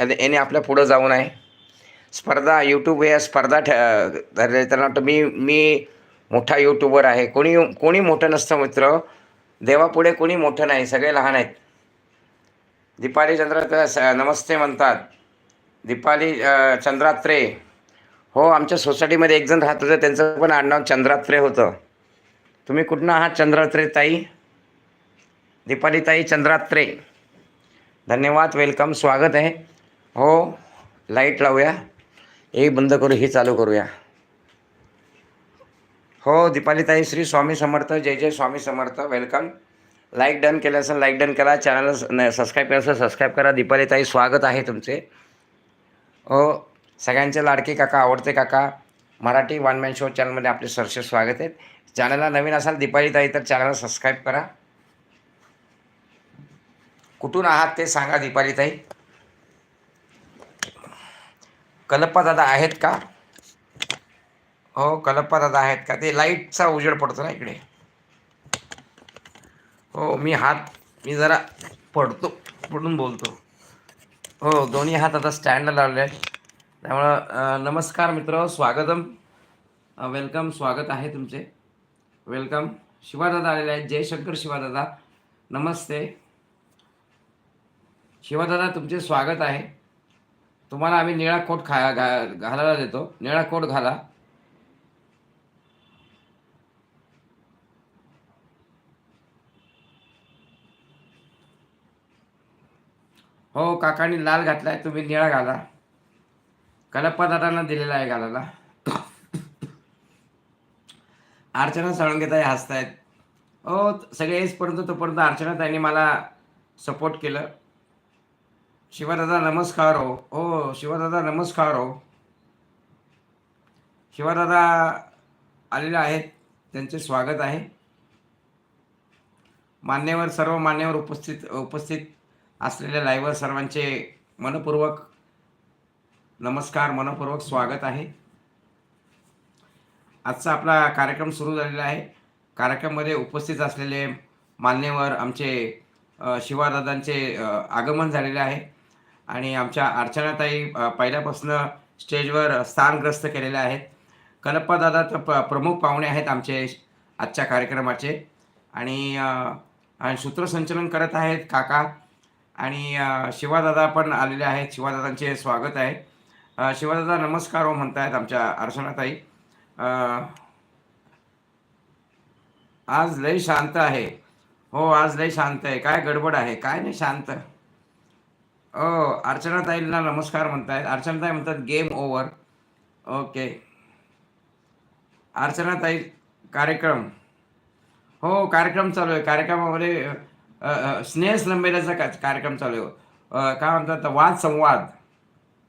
याने आपल्या पुढं जाऊन आहे. स्पर्धा यूट्यूब या स्पर्धा ठ धरले तर मी मी मोठा यूट्यूबर आहे. कोणी कोणी मोठं नसतं मित्र. देवापुढे कोणी मोठं नाही. सगळे लहान आहेत. दीपाली चंद्रात्र स नमस्ते म्हणतात. दीपाली चंद्रात्रे. हो आमच्या सोसायटीमध्ये एक जण राहत होतं. त्यांचं पण आडनाव चंद्रात्रे होतं. तुम्ही कुठनं आहात चंद्रात्रे ताई? दीपाली ताई चंद्रात्रे. धन्यवाद. वेलकम. स्वागत आहे. हो लाइट लावूया. हे बंद करू हे चालू करूया. हो दीपालीताई श्री स्वामी समर्थ जय जय Swami Samarth welcome like done केलं असेल लाईक डन करा. चॅनलला सबस्क्राईब केलं असेल सबस्क्राईब करा. दीपालीताई स्वागत आहे तुमचे. हो सगळ्यांचे लाडके काका आवडते काका. मराठी वन मॅन शो चॅनलमध्ये आपले सरस स्वागत आहे. चॅनलला नवीन असाल दीपालीताई तर चॅनलला सबस्क्राईब करा. कुठून आहात ते सांगा दीपालीताई. ताई कलप्पा दादा आहेत का? हो कलप्पा दादा आहेत का? ते लाईटचा उजेड पडतो ना इकडे. हो मी हात मी जरा पडतो पडून बोलतो. हो दोन्ही हात आता स्टँडला लावले आहेत. त्यामुळं नमस्कार मित्र स्वागतम. वेलकम स्वागत आहे तुमचे. वेलकम. शिवादादा आलेले आहेत. जयशंकर शिवादादा. नमस्ते. शिवादादा तुमचे स्वागत आहे. तुम्हाला आम्ही निळा कोट खा घा घालायला देतो. निळा कोट घाला. हो काकांनी लाल घातलाय तुम्ही निळा घाला. कलप्पा दिलेला आहे घालायला. अर्चना साळुंगेताई हसतायत. हो सगळे येसपर्यंत तोपर्यंत अर्चना ताईंनी मला सपोर्ट केलं. शिवदादा नमस्कार हो. हो शिवदादा नमस्कार हो. शिवदादा आलेले आहेत. त्यांचे स्वागत आहे. मान्यवर सर्व मान्यवर उपस्थित उपस्थित असलेल्या लाईव्हवर सर्वांचे मनपूर्वक नमस्कार मनपूर्वक स्वागत आहे. आजचा आपला कार्यक्रम सुरू झालेला आहे. कार्यक्रमामध्ये उपस्थित असलेले मान्यवर आमचे शिवादादांचे आगमन झालेले आहे. आणि आमच्या अर्चनाताई पहिल्यापासून स्टेजवर स्थानग्रस्त केलेले आहेत. कलप्पादादा तर प प्रमुख पाहुणे आहेत आमचे आजच्या कार्यक्रमाचे. आणि सूत्रसंचलन करत आहेत काका. आणि शिवादादा पण आलेले आहेत. शिवादादांचे स्वागत आहे. शिवादादा नमस्कार हो म्हणतायत आमच्या अर्चनाताई. आज लय शांत आहे. हो आज लय शांत आहे. काय गडबड आहे? काय नाही शांत. हो अर्चनाताईंना नमस्कार म्हणतायत. अर्चनाताई म्हणतात गेम ओव्हर ओके अर्चना ताई कार्यक्रम. हो कार्यक्रम चालू आहे. कार्यक्रमामध्ये अ, स्नेह का कार्यक्रम चालू आहे. काय म्हणतात वाद संवाद.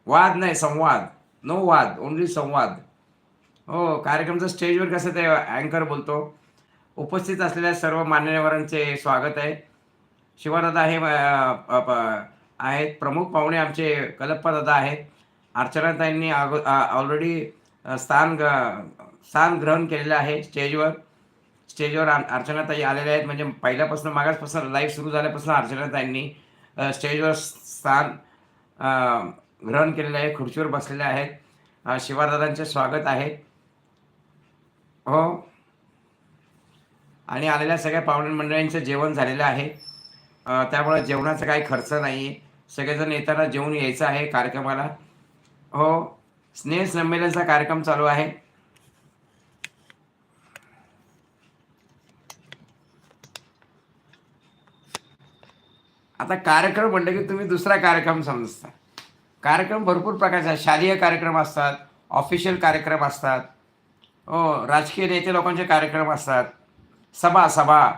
वाद नाही संवाद. नो वाद ओनली संवाद. हो कार्यक्रमचं स्टेजवर कसं ते अँकर बोलतो? उपस्थित असलेल्या सर्व मान्यवरांचे स्वागत आहे. शिवादादा हे आहेत. प्रमुख पाहुणे आमचे कलप्पा दादा आहेत. अर्चनाताईंनी अगो ऑलरेडी स्थान ग- स्थान ग्रहण केलेलं आहे स्टेजवर स्टेजवर अर्चनाताई आलेल्या आहेत. म्हणजे पहिल्यापासून मागासपासून लाईव्ह सुरू झाल्यापासून अर्चनाताईंनी स्टेजवर स्थान ग्रहण केलेलं आहे. खुर्चीवर बसलेले आहेत. शिवादादांचे स्वागत आहे. हो. आणि आलेल्या सगळ्या पाहुणे मंडळींचं जेवण झालेलं आहे. त्यामुळे जेवणाचा काही खर्च नाही आहे सगळेजण येताना जेवून यायचं आहे कार्यक्रमाला. हो स्नेह संमेलनचा कार्यक्रम चालू आहे. आता कार्यक्रम म्हणलं की तुम्ही दुसरा कार्यक्रम समजता. कार्यक्रम भरपूर प्रकारचे आहेत. शालेय कार्यक्रम असतात ऑफिशियल कार्यक्रम असतात. हो राजकीय नेते लोकांचे कार्यक्रम असतात. सभा सभा.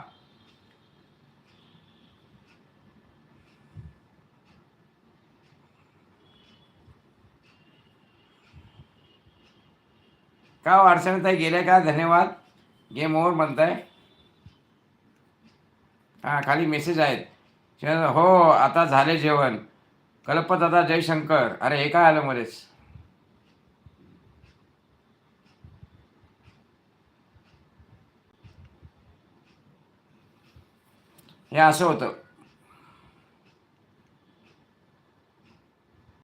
का हो अडचणीताई गेल्या का? धन्यवाद. गेम ओव्हर म्हणताय. हां खाली मेसेज आहेत. हो आता झाले जेवण. कल्प दादा जयशंकर. अरे हे काय आलं मध्येच हे असं होतं.